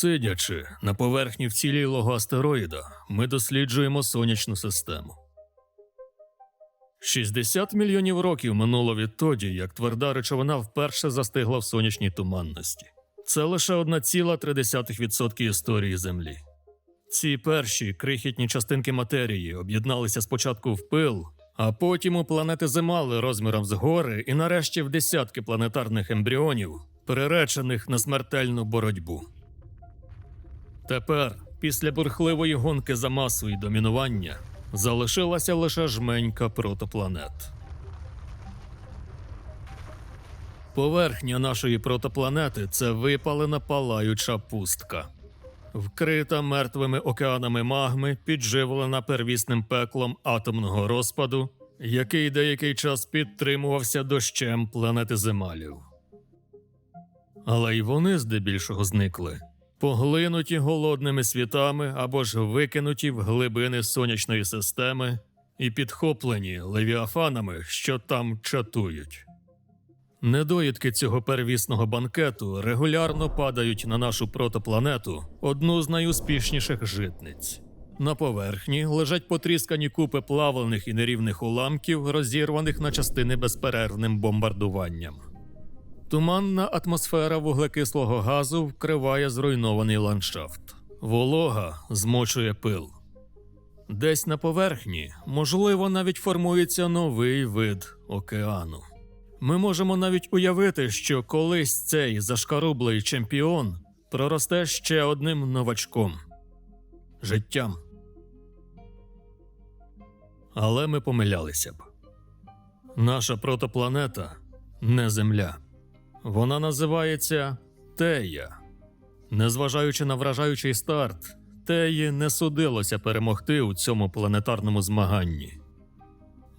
Сидячи на поверхні вцілілого астероїда, ми досліджуємо сонячну систему. 60 мільйонів років минуло відтоді, як тверда речовина вперше застигла в сонячній туманності. Це лише 1,3% історії Землі. Ці перші крихітні частинки матерії об'єдналися спочатку в пил, а потім у планети Земали розміром з гори і нарешті в десятки планетарних ембріонів, приречених на смертельну боротьбу. Тепер, після бурхливої гонки за масу і домінування, залишилася лише жменька протопланет. Поверхня нашої протопланети це випалена палаюча пустка, вкрита мертвими океанами магми, підживлена первісним пеклом атомного розпаду, який деякий час підтримувався дощем планети Земалів. Але й вони здебільшого зникли, поглинуті голодними світами або ж викинуті в глибини сонячної системи і підхоплені левіафанами, що там чатують. Недоїдки цього первісного банкету регулярно падають на нашу протопланету, одну з найуспішніших житниць. На поверхні лежать потріскані купи плавлених і нерівних уламків, розірваних на частини безперервним бомбардуванням. Туманна атмосфера вуглекислого газу вкриває зруйнований ландшафт. Волога змочує пил. Десь на поверхні, можливо, навіть формується новий вид океану. Ми можемо навіть уявити, що колись цей зашкарублий чемпіон проросте ще одним новачком життям. Але ми помилялися б. Наша протопланета не Земля. Вона називається Тея. Незважаючи на вражаючий старт, Теї не судилося перемогти у цьому планетарному змаганні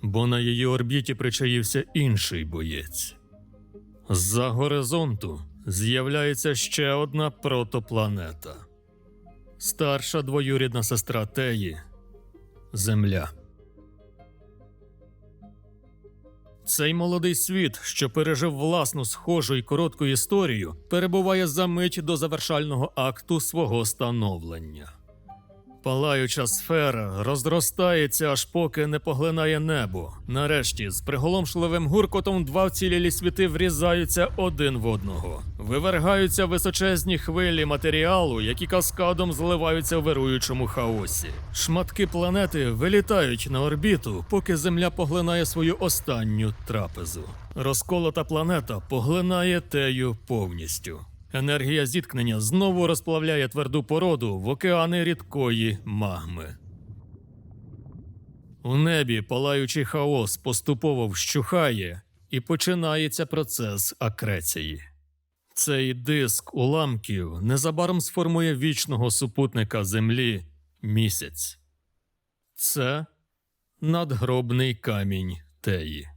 бо на її орбіті причаївся інший боєць. З-за горизонту з'являється ще одна протопланета. Старша двоюрідна сестра Теї Земля. Цей молодий світ, що пережив власну схожу і коротку історію, перебуває за мить до завершального акту свого становлення. Палаюча сфера розростається, аж поки не поглинає небо. Нарешті, з приголомшливим гуркотом два вцілілі світи врізаються один в одного, вивергаються височезні хвилі матеріалу, які каскадом зливаються в вируючому хаосі. Шматки планети вилітають на орбіту, поки Земля поглинає свою останню трапезу. Розколота планета поглинає тею повністю. Енергія зіткнення знову розплавляє тверду породу в океани рідкої магми. У небі палаючий хаос поступово вщухає і починається процес акреції. Цей диск уламків незабаром сформує вічного супутника Землі місяць. Це надгробний камінь Теї.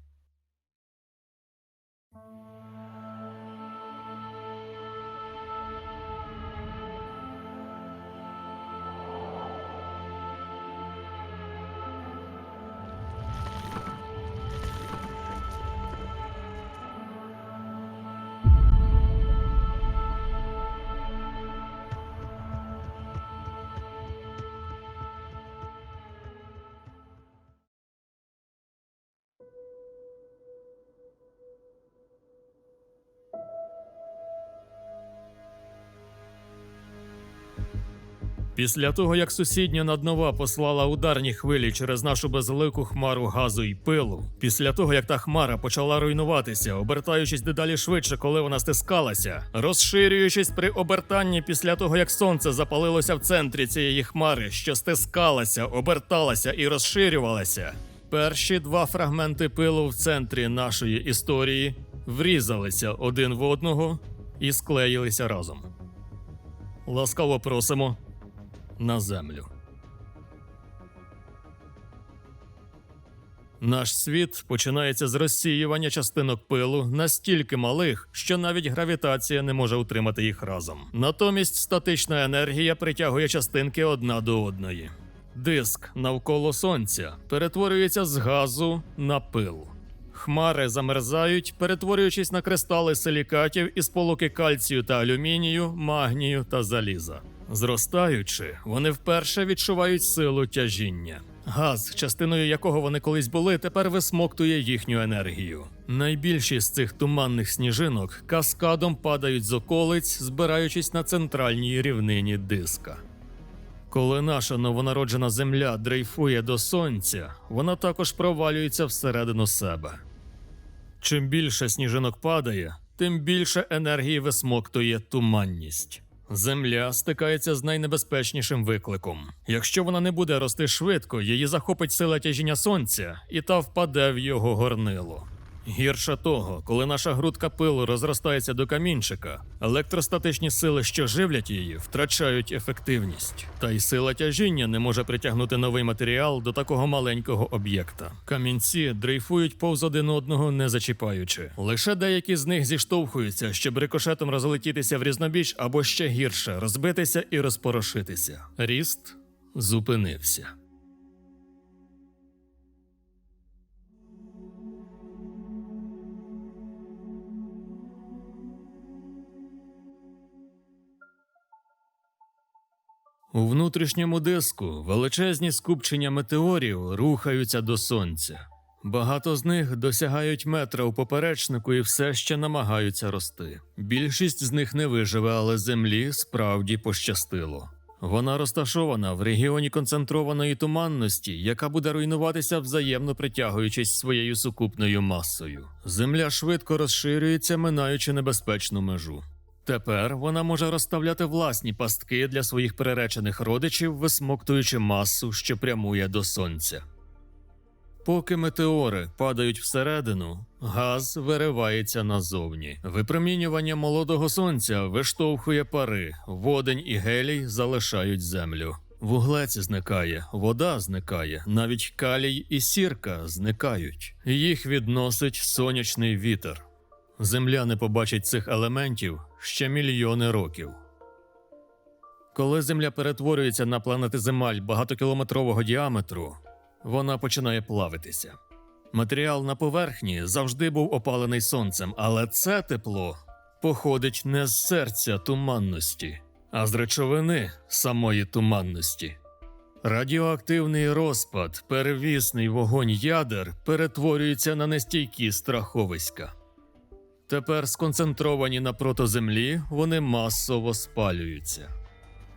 Після того, як сусідня наднова послала ударні хвилі через нашу безлику хмару газу і пилу, після того як та хмара почала руйнуватися, обертаючись дедалі швидше, коли вона стискалася, розширюючись при обертанні після того, як сонце запалилося в центрі цієї хмари, що стискалася, оберталася і розширювалася. Перші два фрагменти пилу в центрі нашої історії врізалися один в одного і склеїлися разом. Ласкаво просимо на землю. Наш світ починається з розсіювання частинок пилу настільки малих, що навіть гравітація не може утримати їх разом. Натомість статична енергія притягує частинки одна до одної. Диск навколо сонця перетворюється з газу на пил. Хмари замерзають, перетворюючись на кристали силікатів і сполуки кальцію та алюмінію, магнію та заліза. Зростаючи, вони вперше відчувають силу тяжіння. Газ, частиною якого вони колись були, тепер висмоктує їхню енергію. Найбільші з цих туманних сніжинок каскадом падають з околиць, збираючись на центральній рівнині диска. Коли наша новонароджена земля дрейфує до сонця, вона також провалюється всередину себе. Чим більше сніжинок падає, тим більше енергії висмоктує туманність. Земля стикається з найнебезпечнішим викликом. Якщо вона не буде рости швидко, її захопить сила тяжіння сонця, і та впаде в його горнило. Гірше того, коли наша грудка пилу розростається до камінчика, електростатичні сили, що живлять її, втрачають ефективність. Та й сила тяжіння не може притягнути новий матеріал до такого маленького об'єкта. Камінці дрейфують повз один одного, не зачіпаючи. Лише деякі з них зіштовхуються, щоб рикошетом розлетітися в різнобіч або ще гірше розбитися і розпорошитися. Ріст зупинився. У внутрішньому диску величезні скупчення метеорів рухаються до сонця. Багато з них досягають метра у поперечнику і все ще намагаються рости. Більшість з них не виживе, але землі справді пощастило. Вона розташована в регіоні концентрованої туманності, яка буде руйнуватися взаємно притягуючись своєю сукупною масою. Земля швидко розширюється, минаючи небезпечну межу. Тепер вона може розставляти власні пастки для своїх приречених родичів, висмоктуючи масу, що прямує до сонця. Поки метеори падають всередину, газ виривається назовні. Випромінювання молодого сонця виштовхує пари, водень і гелій залишають землю. Вуглець зникає, вода зникає, навіть калій і сірка зникають. Їх відносить сонячний вітер. Земля не побачить цих елементів ще мільйони років. Коли Земля перетворюється на планетиземаль багатокілометрового діаметру, вона починає плавитися. Матеріал на поверхні завжди був опалений сонцем, але це тепло походить не з серця туманності, а з речовини самої туманності. Радіоактивний розпад, первісний вогонь ядер перетворюється на нестійкі страховиська. Тепер сконцентровані на протоземлі, вони масово спалюються.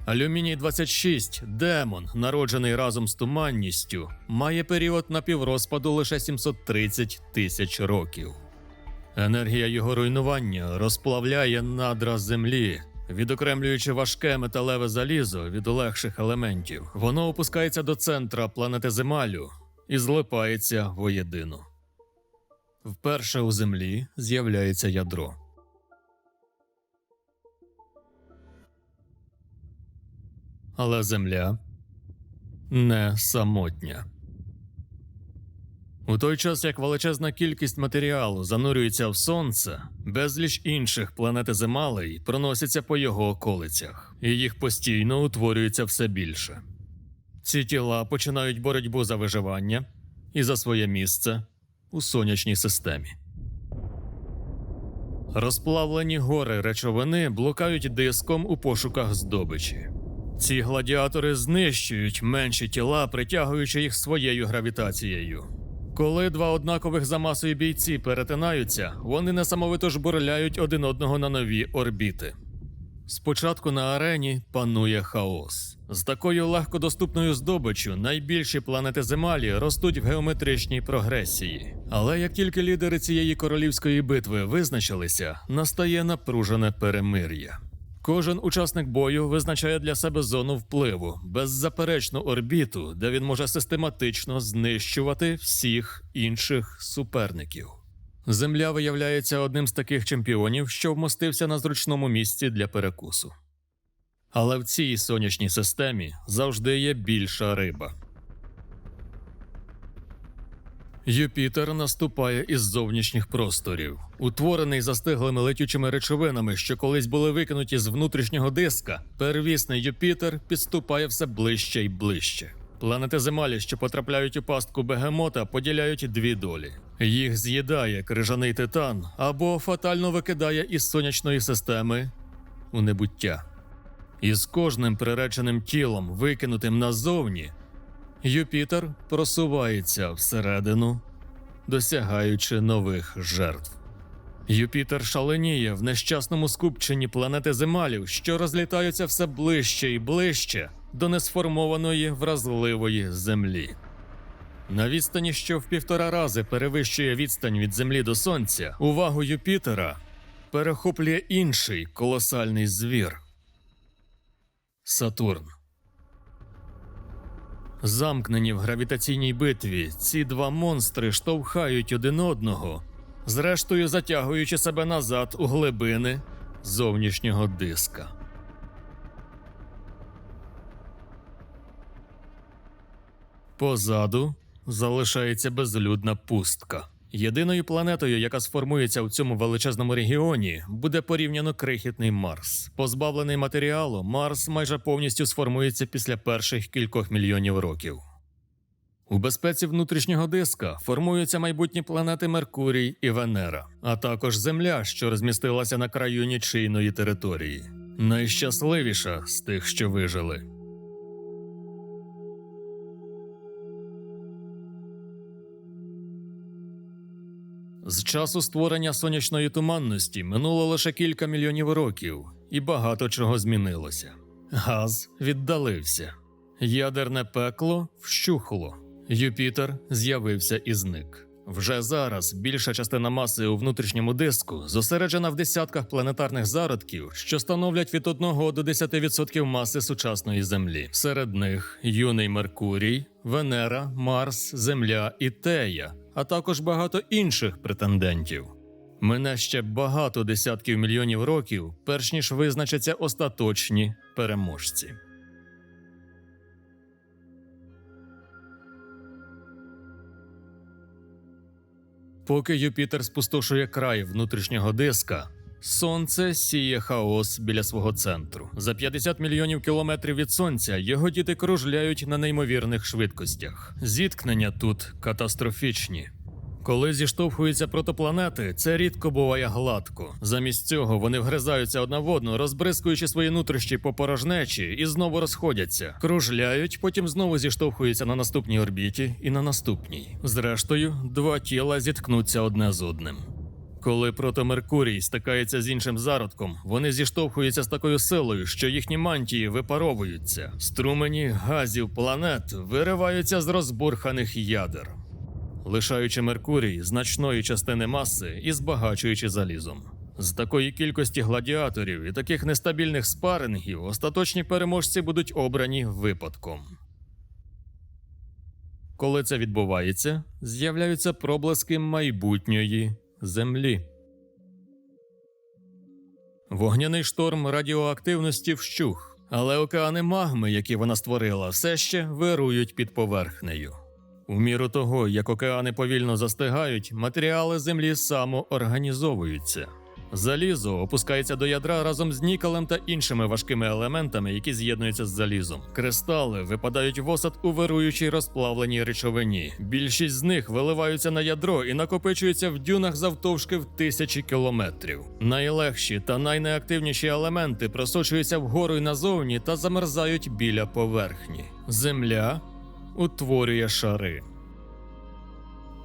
Алюміній 26, демон, народжений разом з туманністю, має період напіврозпаду лише 730 тисяч років. Енергія його руйнування розплавляє надра землі, відокремлюючи важке металеве залізо від легших елементів. Воно опускається до центра планети Земалю і злипається воєдино. Вперше у землі з'являється ядро. Але земля не самотня. У той час, як величезна кількість матеріалу занурюється в сонце, безліч інших планетиземалей проносяться по його околицях, і їх постійно утворюється все більше. Ці тіла починають боротьбу за виживання і за своє місце у сонячній системі. Розплавлені гори речовини блукають диском у пошуках здобичі. Ці гладіатори знищують менші тіла, притягуючи їх своєю гравітацією. Коли два однакових за масою бійці перетинаються, вони несамовито жбурляють один одного на нові орбіти. Спочатку на арені панує хаос. З такою легкодоступною здобиччю найбільші планети Земалі ростуть в геометричній прогресії. Але як тільки лідери цієї королівської битви визначилися, настає напружене перемир'я. Кожен учасник бою визначає для себе зону впливу, беззаперечну орбіту, де він може систематично знищувати всіх інших суперників. Земля виявляється одним з таких чемпіонів, що вмостився на зручному місці для перекусу. Але в цій сонячній системі завжди є більша риба. Юпітер наступає із зовнішніх просторів, утворений застиглими летючими речовинами, що колись були викинуті з внутрішнього диска. Первісний Юпітер підступає все ближче і ближче. Планети Земалі, що потрапляють у пастку бегемота, поділяють дві долі. Їх з'їдає крижаний титан або фатально викидає із сонячної системи у небуття. І з кожним приреченим тілом, викинутим назовні, Юпітер просувається всередину, досягаючи нових жертв. Юпітер шаленіє в нещасному скупченні планети Земалів, що розлітаються все ближче і ближче до несформованої вразливої землі. На відстані, що в півтора рази перевищує відстань від Землі до Сонця, увагу Юпітера перехоплює інший колосальний звір Сатурн. Замкнені в гравітаційній битві, ці два монстри штовхають один одного, зрештою затягуючи себе назад у глибини зовнішнього диска. Позаду залишається безлюдна пустка. Єдиною планетою, яка сформується у цьому величезному регіоні, буде порівняно крихітний Марс. Позбавлений матеріалу, Марс майже повністю сформується після перших кількох мільйонів років. У безпеці внутрішнього диска формуються майбутні планети Меркурій і Венера, а також Земля, що розмістилася на краю нічийної території. Найщасливіша з тих, що вижили. З часу створення сонячної туманності минуло лише кілька мільйонів років, і багато чого змінилося. Газ віддалився, ядерне пекло вщухло, Юпітер з'явився і зник. Вже зараз більша частина маси у внутрішньому диску зосереджена в десятках планетарних зародків, що становлять від 1 до 10% маси сучасної Землі. Серед них юний Меркурій, Венера, Марс, Земля і Тея, а також багато інших претендентів. Мине ще багато десятків мільйонів років, перш ніж визначаться остаточні переможці. Поки Юпітер спустошує край внутрішнього диска, сонце сіє хаос біля свого центру. За 50 мільйонів кілометрів від сонця його діти кружляють на неймовірних швидкостях. Зіткнення тут катастрофічні. Коли зіштовхуються протопланети, це рідко буває гладко. Замість цього вони вгризаються одна в одну, розбризкуючи свої нутрощі по порожнечі і знову розходяться, кружляють, потім знову зіштовхуються на наступній орбіті і на наступній. Зрештою, два тіла зіткнуться одне з одним. Коли протомеркурій стикається з іншим зародком, вони зіштовхуються з такою силою, що їхні мантії випаровуються. Струмені газів планет вириваються з розбурханих ядер лишаючи Меркурій значної частини маси і збагачуючи залізом. З такої кількості гладіаторів і таких нестабільних спарингів остаточні переможці будуть обрані випадком. Коли це відбувається, з'являються проблиски майбутньої Землі. Вогняний шторм радіоактивності вщух, але океани магми, які вона створила, все ще вирують під поверхнею. У міру того, як океани повільно застигають, матеріали землі самоорганізовуються. Залізо опускається до ядра разом з нікелем та іншими важкими елементами, які з'єднуються з залізом. Кристали випадають в осад у вируючій розплавленій речовині. Більшість з них виливаються на ядро і накопичуються в дюнах завтовшки в тисячі кілометрів. Найлегші та найнеактивніші елементи просочуються вгору й назовні та замерзають біля поверхні. Земля утворює шари.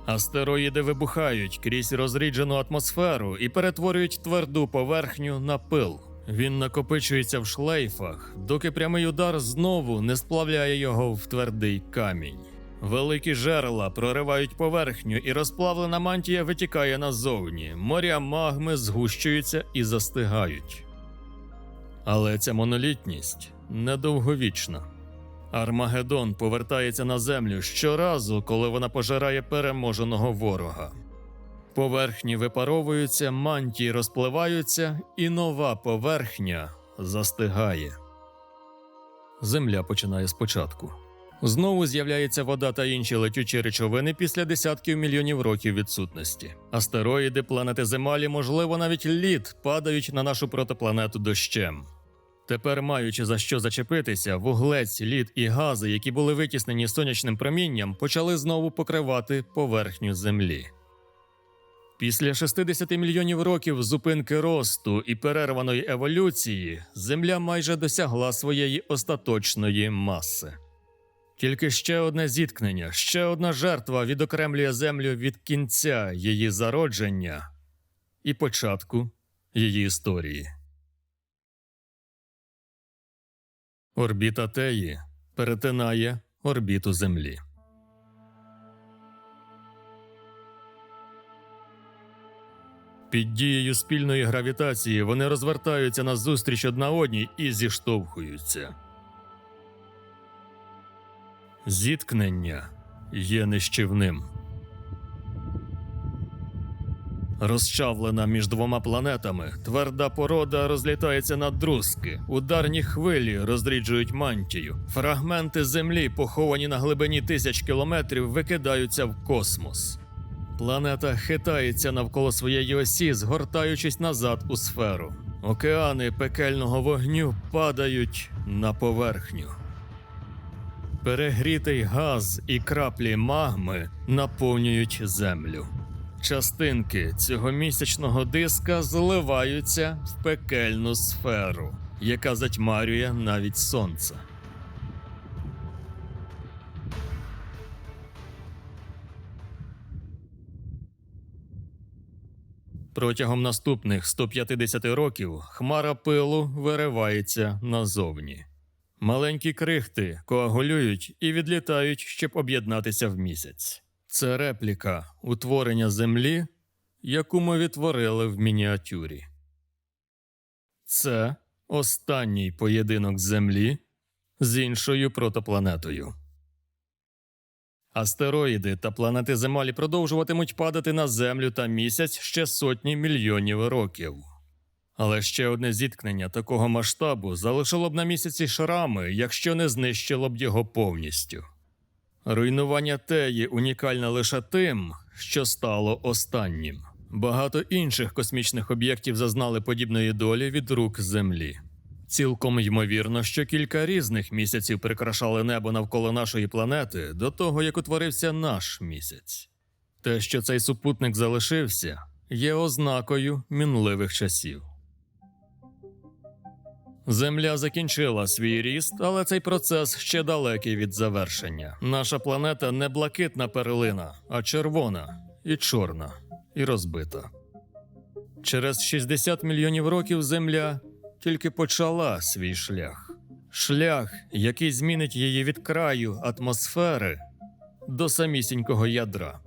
Астероїди вибухають крізь розріджену атмосферу і перетворюють тверду поверхню на пил. Він накопичується в шлейфах, доки прямий удар знову не сплавляє його в твердий камінь. Великі жерла проривають поверхню, і розплавлена мантія витікає назовні. Моря магми згущуються і застигають. Але ця монолітність недовговічна. Армагеддон повертається на землю щоразу, коли вона пожирає переможеного ворога. Поверхні випаровуються, мантії розпливаються, і нова поверхня застигає. Земля починає спочатку. Знову з'являється вода та інші летючі речовини після десятків мільйонів років відсутності. Астероїди, планети Земалі, можливо, навіть лід падають на нашу протопланету дощем. Тепер, маючи за що зачепитися, вуглець, лід і гази, які були витіснені сонячним промінням, почали знову покривати поверхню землі. Після 60 мільйонів років зупинки росту і перерваної еволюції Земля майже досягла своєї остаточної маси. Тільки ще одне зіткнення, ще одна жертва відокремлює Землю від кінця її зародження і початку її історії. Орбіта Теї перетинає орбіту Землі. Під дією спільної гравітації вони розвертаються назустріч одна одній і зіштовхуються. Зіткнення є нищівним. Розчавлена між двома планетами, тверда порода розлітається на друзки, ударні хвилі розріджують мантію, фрагменти землі, поховані на глибині тисяч кілометрів, викидаються в космос. Планета хитається навколо своєї осі, згортаючись назад у сферу. Океани пекельного вогню падають на поверхню. Перегрітий газ і краплі магми наповнюють землю. Частинки цього місячного диска зливаються в пекельну сферу, яка затьмарює навіть сонце. Протягом наступних 150 років хмара пилу виривається назовні. Маленькі крихти коагулюють і відлітають, щоб об'єднатися в місяць. Це репліка утворення Землі, яку ми відтворили в мініатюрі. Це останній поєдинок Землі з іншою протопланетою. Астероїди та планети Землі продовжуватимуть падати на Землю та місяць ще сотні мільйонів років. Але ще одне зіткнення такого масштабу залишило б на місяці шрами, якщо не знищило б його повністю. Руйнування теї унікальне лише тим, що стало останнім. Багато інших космічних об'єктів зазнали подібної долі від рук Землі. Цілком ймовірно, що кілька різних місяців прикрашали небо навколо нашої планети до того, як утворився наш місяць. Те, що цей супутник залишився, є ознакою мінливих часів. Земля закінчила свій ріст, але цей процес ще далекий від завершення. Наша планета не блакитна перлина, а червона і чорна, і розбита. Через 60 мільйонів років Земля тільки почала свій шлях. Шлях, який змінить її від краю атмосфери до самісінького ядра.